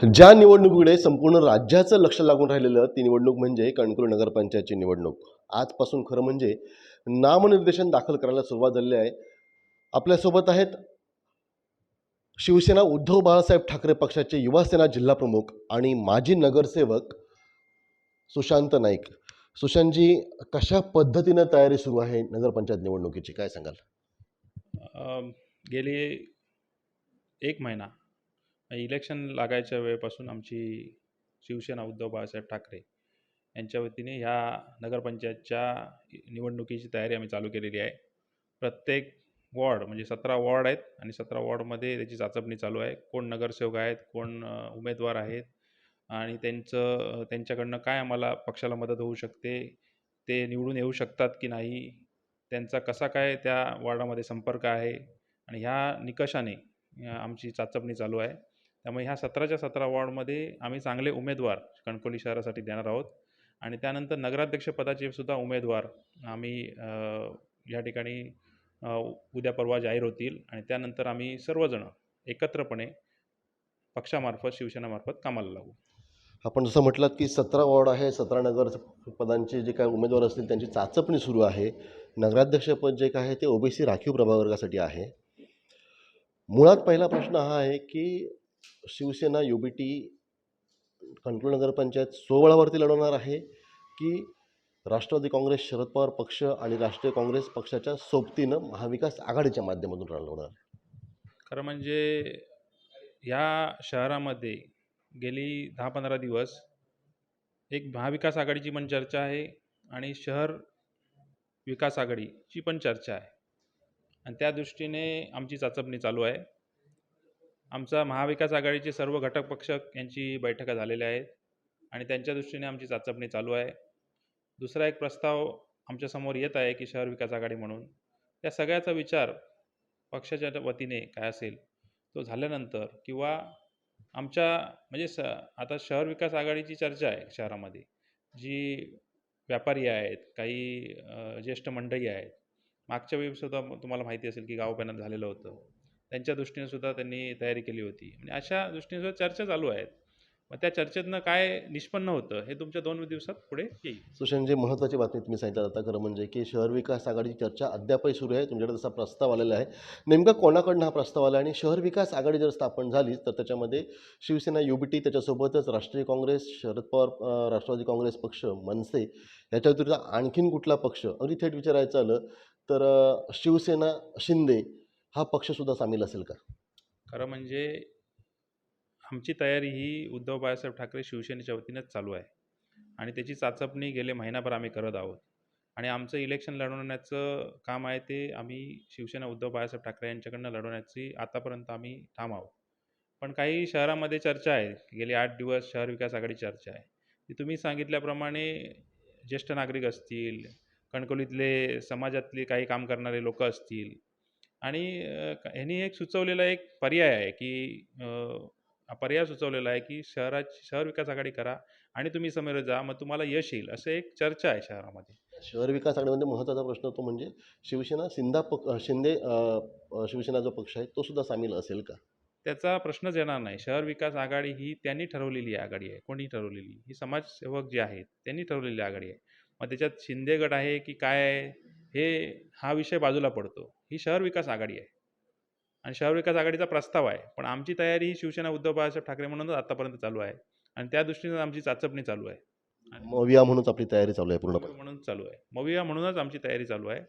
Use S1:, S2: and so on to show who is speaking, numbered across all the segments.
S1: ज्या निवडणुकीकडे संपूर्ण राज्याचं लक्ष लागून राहिलेलं ती निवडणूक म्हणजे कणकवली नगरपंचायतची निवडणूक. आजपासून खरं म्हणजे नामनिर्देशन दाखल करायला सुरुवात झालेली आहे. आपल्यासोबत आहेत शिवसेना उद्धव बाळासाहेब ठाकरे पक्षाचे युवासेना जिल्हा प्रमुख आणि माजी नगरसेवक सुशांत नाईक. सुशांतजी कशा पद्धतीनं तयारी सुरू आहे नगरपंचायत निवडणुकीची? काय सांगाल?
S2: गेली एक महिना इलेक्शन लागायच्या वेळेपासून आमची शिवसेना उद्धव बाळासाहेब ठाकरे यांच्या वतीने ह्या नगरपंचायतच्या निवडणुकीची तयारी आम्ही चालू केलेली आहे. प्रत्येक वॉर्ड म्हणजे सतरा वॉर्ड आहेत आणि सतरा वॉर्डमध्ये त्याची चाचपणी चालू आहे. कोण नगरसेवक आहेत कोण उमेदवार आहेत आणि त्यांचं त्यांच्याकडनं काय आम्हाला पक्षाला मदत होऊ शकते ते निवडून येऊ शकतात की नाही त्यांचा कसा काय त्या वॉर्डामध्ये संपर्क आहे आणि ह्या निकषाने आमची चाचपणी चालू आहे. त्यामुळे ह्या सतराच्या सतरा वॉर्डमध्ये आम्ही चांगले उमेदवार कणकवली शहरासाठी देणार आहोत. आणि त्यानंतर नगराध्यक्षपदाचे सुद्धा उमेदवार आम्ही या ठिकाणी उद्या परवा जाहीर होतील. आणि त्यानंतर आम्ही सर्वजण एकत्रपणे पक्षामार्फत शिवसेनामार्फत कामाला लागू.
S1: आपण जसं म्हटलं की सतरा वॉर्ड आहे सतरा नगर पदांचे जे काय उमेदवार असतील त्यांची चाचपणी सुरू आहे. नगराध्यक्षपद जे काय आहे ते ओबीसी राखीव प्रभावर्गासाठी आहे. मुळात पहिला प्रश्न हा आहे की Shivsena U B T control नगरपंचायत सोबळावरती लढवणार आहे की राष्ट्रवादी काँग्रेस शरद पवार पक्ष आणि राष्ट्रीय काँग्रेस पक्षाच्या सोबतीनं महाविकास आघाडीच्या माध्यमातून लढवणार?
S2: खरं म्हणजे या शहरामध्ये गेली दहा पंधरा दिवस एक महाविकास आघाडीची पण चर्चा आहे आणि शहर विकास आघाडीची पण चर्चा आहे. आणि त्या दृष्टीने आमची चाचपणी चालू आहे. आमचा महाविकास आघाडीचे सर्व घटक पक्ष यांची बैठका झालेल्या आहेत आणि त्यांच्या दृष्टीने आमची चाचपणी चालू आहे. दुसरा एक प्रस्ताव आमच्यासमोर येत आहे की शहर विकास आघाडी म्हणून. त्या सगळ्याचा विचार पक्षाच्या वतीने काय असेल तो झाल्यानंतर किंवा आमच्या म्हणजे स आता शहर विकास आघाडीची चर्चा आहे शहरामध्ये. जी व्यापारी आहेत काही ज्येष्ठ मंडळी आहेत. मागच्या वेळी सुद्धा तुम्हाला माहिती असेल की गाव पॅनल झालेलं होतं. त्यांच्या दृष्टीने सुद्धा त्यांनी तयारी केली होती. आणि अशा दृष्टीने सुद्धा चर्चा चालू आहेत. मग त्या चर्चेतनं काय निष्पन्न होतं हे तुमच्या दोन दिवसात पुढे येईल.
S1: सुशांत जे महत्त्वाची बातमी तुम्ही सांगितलं आता खरं म्हणजे की शहर विकास आघाडीची चर्चा अद्यापही सुरू आहे. तुमच्याकडे तसा प्रस्ताव आलेला आहे. नेमका कोणाकडनं हा प्रस्ताव आला आणि शहर विकास आघाडी जर स्थापन झाली तर त्याच्यामध्ये शिवसेना यू बी टी त्याच्यासोबतच राष्ट्रीय काँग्रेस शरद पवार राष्ट्रवादी काँग्रेस पक्ष मनसे याच्या व्यतिरिक्त आणखीन कुठला पक्ष? अगदी थेट विचारायचं आलं तर शिवसेना शिंदे हा पक्षसुद्धा सामील असेल का?
S2: खरं म्हणजे आमची तयारी ही उद्धव बाळासाहेब ठाकरे शिवसेनेच्या वतीनंच चालू आहे. आणि त्याची चाचपणी गेले महिनाभर आम्ही करत आहोत. आणि आमचं इलेक्शन लढवण्याचं काम आहे ते आम्ही शिवसेना उद्धव बाळासाहेब ठाकरे यांच्याकडनं लढवण्याची आतापर्यंत आम्ही ठाम आहोत. पण काही शहरामध्ये चर्चा आहे. गेले आठ दिवस शहर विकास आघाडी चर्चा आहे. ती तुम्ही सांगितल्याप्रमाणे ज्येष्ठ नागरिक असतील कणकवलीतले समाजातले काही काम करणारे लोक असतील आणि ह्यांनी एक सुचवलेला एक पर्याय आहे की अ, हा पर्याय सुचवलेला आहे की शहराची शहर विकास आघाडी करा आणि तुम्ही समोर जा मग तुम्हाला यश येईल असं एक चर्चा आहे शहरामध्ये.
S1: शहर विकास आघाडीमध्ये महत्त्वाचा प्रश्न तो म्हणजे शिवसेना सिंधा पक अं, शिंदे शिवसेना जो पक्ष आहे तो सुद्धा सामील असेल का?
S2: त्याचा प्रश्नच येणार नाही. शहर विकास आघाडी ही त्यांनी ठरवलेली आघाडी आहे. कोणी ठरवलेली? ही समाजसेवक जे आहेत त्यांनी ठरवलेली आघाडी आहे. मग त्याच्यात शिंदे गट आहे की काय आहे हे हा विषय बाजूला पडतो. ही शहर विकास आघाडी आहे. आणि शहर विकास आघाडीचा प्रस्ताव आहे. पण आमची तयारी ही शिवसेना उद्धव बाळासाहेब ठाकरे म्हणूनच आतापर्यंत चालू आहे. आणि त्या दृष्टीने आमची चाचपणी चालू आहे.
S1: मविया म्हणूनच आपली तयारी चालू आहे पूर्णपणे.
S2: म्हणून चालू आहे. मविया म्हणूनच आमची तयारी चालू आहे.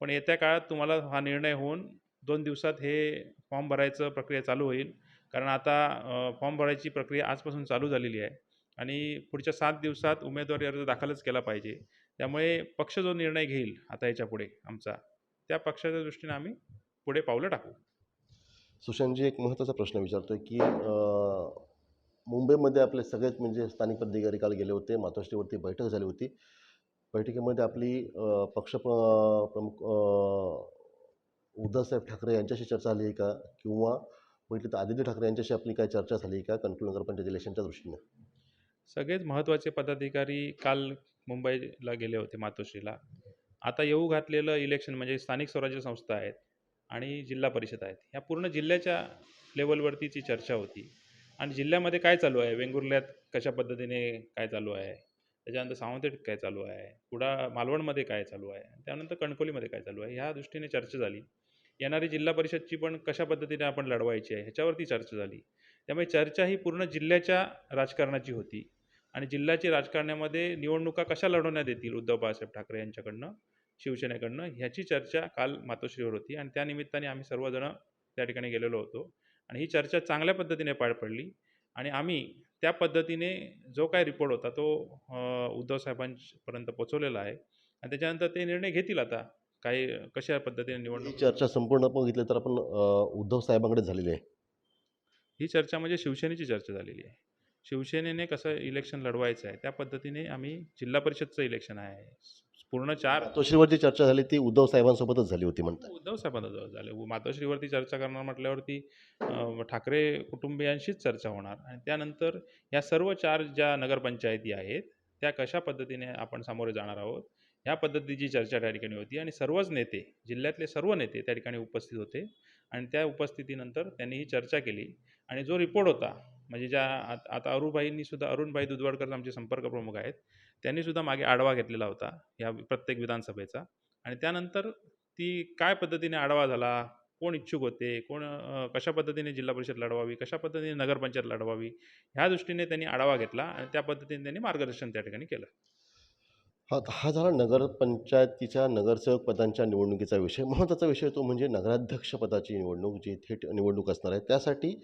S2: पण येत्या काळात तुम्हाला हा निर्णय होऊन दोन दिवसात हे फॉर्म भरायचं प्रक्रिया चालू होईल. कारण आता फॉर्म भरायची प्रक्रिया आजपासून चालू झालेली आहे. आणि पुढच्या सात दिवसात उमेदवारी अर्ज दाखलच केला पाहिजे. त्यामुळे पक्ष जो निर्णय घेईल आता याच्यापुढे आमचा त्या पक्षाच्या दृष्टीने आम्ही पुढे पावलं टाकू.
S1: सुशांतजी एक महत्त्वाचा प्रश्न विचारतोय की मुंबईमध्ये आपले सगळेच म्हणजे स्थानिक पदाधिकारी काल गेले होते मातोश्रीवरती बैठक झाली होती. बैठकीमध्ये आपली पक्ष प्र- प्रमुख उद्धवसाहेब ठाकरे यांच्याशी चर्चा झाली आहे का? किंवा तर आदित्य ठाकरे यांच्याशी आपली काय चर्चा झाली आहे का? कंट्रोल नगरपंचायत इलेक्शनच्या दृष्टीने.
S2: सगळेच महत्त्वाचे पदाधिकारी काल मुंबईला गेले होते मातोश्रीला. आता येऊ घातलेलं इलेक्शन म्हणजे स्थानिक स्वराज्य संस्था आहेत आणि जिल्हा परिषद आहेत. ह्या पूर्ण जिल्ह्याच्या लेवलवरतीची चर्चा होती. आणि जिल्ह्यामध्ये काय चालू आहे? वेंगुर्ल्यात कशा पद्धतीने काय चालू आहे? त्याच्यानंतर सावंतवाडीत काय चालू आहे? कुडा मालवणमध्ये काय चालू आहे? त्यानंतर कणकोलीमध्ये काय चालू आहे? ह्या दृष्टीने चर्चा झाली. येणारी जिल्हा परिषदची पण कशा पद्धतीने आपण लढवायची आहे ह्याच्यावरती चर्चा झाली. त्यामुळे चर्चा ही पूर्ण जिल्ह्याच्या राजकारणाची होती. आणि जिल्ह्याची राजकारणामध्ये निवडणुका कशा लढवण्यात येतील? उद्धव बाळासाहेब ठाकरे यांच्याकडनं? शिवसेनेकडनं. ह्याची चर्चा काल मातोश्रीवर होती आणि त्या निमित्ताने आम्ही सर्वजण त्या ठिकाणी गेलेलो होतो. आणि ही चर्चा चांगल्या पद्धतीने पार पडली आणि आम्ही त्या पद्धतीने जो काय रिपोर्ट होता तो उद्धव साहेबांपर्यंत पोचवलेला आहे. आणि त्याच्यानंतर ते निर्णय घेतील आता काही कशा पद्धतीने निवडणूक
S1: चर्चा संपूर्ण बघितलं तर आपण उद्धव साहेबांकडे झालेली आहे.
S2: ही चर्चा म्हणजे शिवसेनेची चर्चा झालेली आहे. शिवसेनेने कसं इलेक्शन लढवायचं आहे त्या पद्धतीने आम्ही जिल्हा परिषदचं इलेक्शन आहे. पूर्ण चार
S1: मातोश्रीवरची चर्चा झाली ती उद्धव साहेबांसोबतच झाली होती म्हणतात.
S2: उद्धव साहेबांना झाले. मातोश्रीवरती चर्चा करणार म्हटल्यावरती ठाकरे कुटुंबियांशीच चर्चा होणार. आणि त्यानंतर या सर्व चार ज्या नगरपंचायती आहेत त्या कशा पद्धतीने आपण सामोरे जाणार आहोत ह्या पद्धतीची चर्चा त्या ठिकाणी होती. आणि सर्वच नेते जिल्ह्यातले सर्व नेते त्या ठिकाणी उपस्थित होते. आणि त्या उपस्थितीनंतर त्यांनी ही चर्चा केली. आणि जो रिपोर्ट होता म्हणजे ज्या आत- आता अरुभाईंनी सुद्धा अरुणभाई दुधवाडकर आमचे संपर्क प्रमुख आहेत त्यांनी सुद्धा मागे आढावा घेतलेला होता या प्रत्येक विधानसभेचा. आणि त्यानंतर ती काय पद्धतीने आढावा झाला? कोण इच्छुक होते? कोण कशा पद्धतीने जिल्हा परिषद लढवावी? कशा पद्धतीने नगरपंचायत लढवावी? ह्या दृष्टीने त्यांनी आढावा घेतला आणि त्या पद्धतीने त्यांनी मार्गदर्शन त्या ठिकाणी केलं.
S1: हा हा झाला नगरपंचायतीच्या नगरसेवक पदांच्या निवडणुकीचा विषय. महत्त्वाचा विषय तो म्हणजे नगराध्यक्ष पदाची निवडणूक जी थेट निवडणूक असणार आहे. त्यासाठी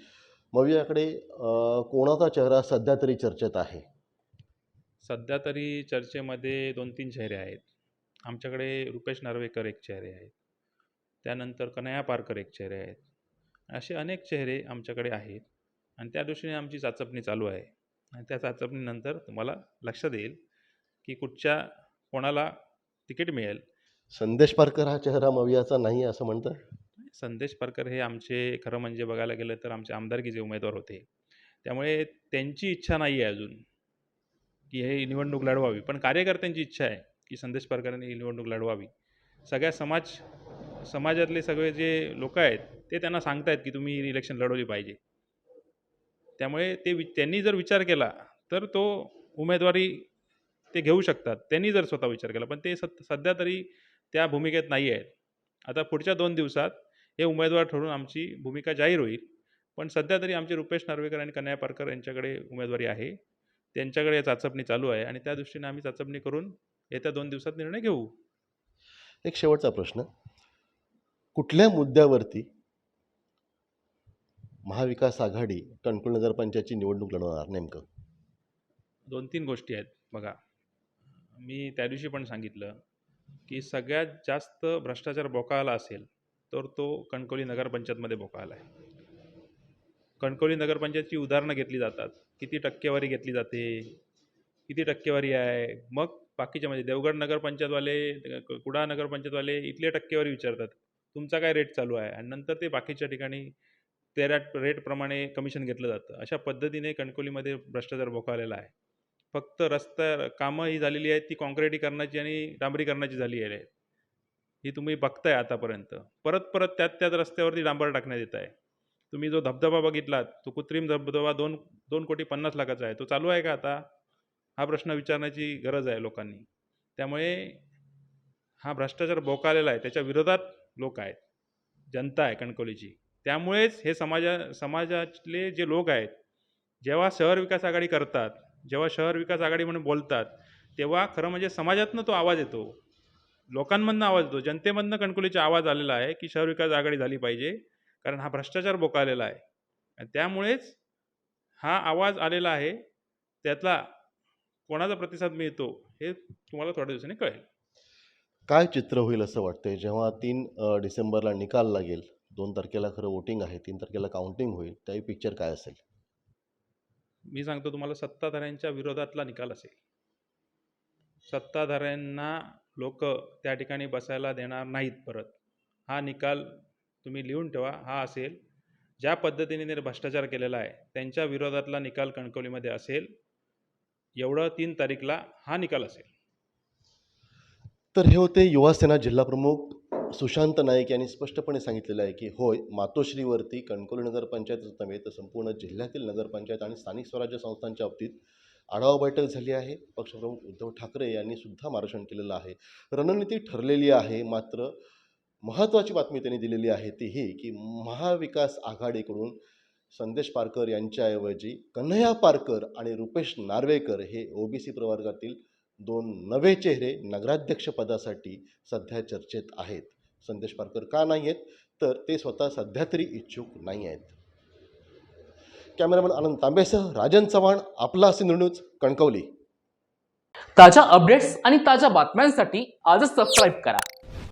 S1: मवियाकडे अ, कोणाचा चेहरा सध्या तरी चर्चेत आहे?
S2: सध्या तरी चर्चेमध्ये दोन तीन चेहरे आहेत. आमच्याकडे रुपेश नार्वेकर एक चेहरे आहेत. त्यानंतर कन्हैया पारकर एक चेहरे आहेत. असे अनेक चेहरे आमच्याकडे आहेत. आणि त्या दृष्टीने आमची चाचपणी चालू आहे. आणि त्या चाचपणीनंतर तुम्हाला लक्षात येईल की कुठच्या कोणाला तिकीट मिळेल.
S1: संदेश पारकर हा चेहरा मवियाचा नाही असं म्हणतं
S2: संदेश पारकर हे आमचे खरं म्हणजे बघायला गेलं तर आमचे आमदारकीचे उमेदवार होते. त्यामुळे त्यांची इच्छा नाही आहे अजून. की हे निवडणूक लढवावी. पण कार्यकर्त्यांची इच्छा आहे की संदेश पारकरांनी ही निवडणूक लढवावी. सगळ्या समाज समाजातले सगळे जे लोक आहेत ते त्यांना सांगतायत की तुम्ही ही इलेक्शन लढवली पाहिजे. त्यामुळे ते वि त्यांनी जर विचार केला तर तो उमेदवारी ते घेऊ शकतात. त्यांनी जर स्वतः विचार केला पण ते सत सध्या तरी त्या भूमिकेत नाही आहेत. आता पुढच्या दोन दिवसात हे उमेदवार ठरून आमची भूमिका जाहीर होईल. पण सध्या तरी आमचे रुपेश नार्वेकर आणि कन्या पारकर यांच्याकडे उमेदवारी आहे. त्यांच्याकडे चाचपणी चालू आहे आणि त्या दृष्टीने आम्ही चाचपणी करून येत्या दोन दिवसात निर्णय घेऊ.
S1: एक शेवटचा प्रश्न. कुठल्या मुद्द्यावरती महाविकास आघाडी कणकवली नगरपंचायतची निवडणूक लढवणार नेमकं?
S2: दोन तीन गोष्टी आहेत. बघा मी त्या दिवशी पण सांगितलं की सगळ्यात जास्त भ्रष्टाचार बोकाळला असेल तर तो कणकवली नगरपंचायतमध्ये बोकाळला आहे. कणकवली नगरपंचायतची उदाहरणं घेतली जातात. किती टक्केवारी घेतली जाते? किती टक्केवारी आहे? मग बाकीच्या म्हणजे देवगड नगरपंचायतवाले क- कुडाळ नगरपंचायतवाले इथले टक्केवारी विचारतात. तुमचा काय रेट चालू आहे? आणि नंतर ते बाकीच्या ठिकाणी त्या रेटप्रमाणे कमिशन घेतलं जातं. अशा पद्धतीने कणकोलीमध्ये भ्रष्टाचार भोकावलेला आहे. फक्त रस्ता कामं ही झालेली आहेत ती काँक्रिटीकरणाची आणि डांबरीकरणाची झाली आहे. ही तुम्ही बघताय आतापर्यंत. परत परत त्यात त्याच रस्त्यावरती डांबर टाकण्यात येत आहे. तुम्ही जो धबधबा बघितलात तो कृत्रिम धबधबा दोन दोन कोटी पन्नास लाखाचा आहे. तो चालू आहे का आता? हा प्रश्न विचारण्याची गरज आहे लोकांनी. त्यामुळे हा भ्रष्टाचार बोकालेला आहे. त्याच्या विरोधात लोक आहेत. जनता आहे कणकवलीची. त्यामुळेच हे समाजा समाजातले जे लोक आहेत जेव्हा शहर विकास आघाडी करतात जेव्हा शहर विकास आघाडी म्हणून बोलतात तेव्हा खरं म्हणजे समाजातनं तो आवाज येतो. लोकांमधनं आवाज येतो. जनतेमधनं कणकुलीचा आवाज आलेला आहे की शहर विकास आघाडी झाली पाहिजे. कारण हा भ्रष्टाचार बोकालेला आहे. आणि त्यामुळेच हा आवाज आलेला आहे त्यातला कोणाचा प्रतिसाद मिळतो हे तुम्हाला थोड्या दिवसांनी कळेल.
S1: काय चित्र होईल असं वाटतंय? जेव्हा तीन डिसेंबरला निकाल लागेल दोन तारखेला खरं वोटिंग आहे तीन तारखेला काउंटिंग होईल त्याही पिक्चर काय असेल?
S2: मी सांगतो तुम्हाला सत्ताधाऱ्यांच्या विरोधातला निकाल असेल. सत्ताधाऱ्यांना लोक त्या ठिकाणी बसायला देणार नाहीत परत. हा निकाल तुम्ही लिहून ठेवा हा असेल. ज्या पद्धतीने त्यांनी भ्रष्टाचार केलेला आहे त्यांच्या विरोधातला निकाल कणकवलीमध्ये असेल एवढं तीन तारीखला हा निकाल असेल.
S1: तर हे होते युवासेना जिल्हाप्रमुख सुशांत नाईक यांनी स्पष्टपणे सांगितलेलं आहे की होय मातोश्रीवरती कणकवली नगरपंचायतच नव्हे तर संपूर्ण जिल्ह्यातील नगरपंचायत आणि स्थानिक स्वराज्य संस्थांच्या बाबतीत आढावा बैठक झाली आहे. पक्षप्रमुख उद्धव ठाकरे यांनी सुद्धा मार्गदर्शन केलेलं आहे. रणनीती ठरलेली आहे मात्र महत्त्वाची बातमी त्यांनी दिलेली आहे ती ही की महाविकास आघाडीकडून संदेश पारकर यांच्याऐवजी कन्हैया पारकर आणि रुपेश नार्वेकर हे ओबीसी प्रवर्गातील दोन नवे चेहरे नगराध्यक्षपदासाठी सध्या चर्चेत आहेत. संदेश पारकर का नाही आहेत तर ते स्वतः सध्या तरी इच्छुक नाही आहेत कॅमेरामॅन आनंद तांबेसह राजन चव्हाण आपला सिंधू न्यूज कणकवली.
S3: ताज्या अपडेट्स आणि ताज्या बातम्यांसाठी आजच सबस्क्राईब करा.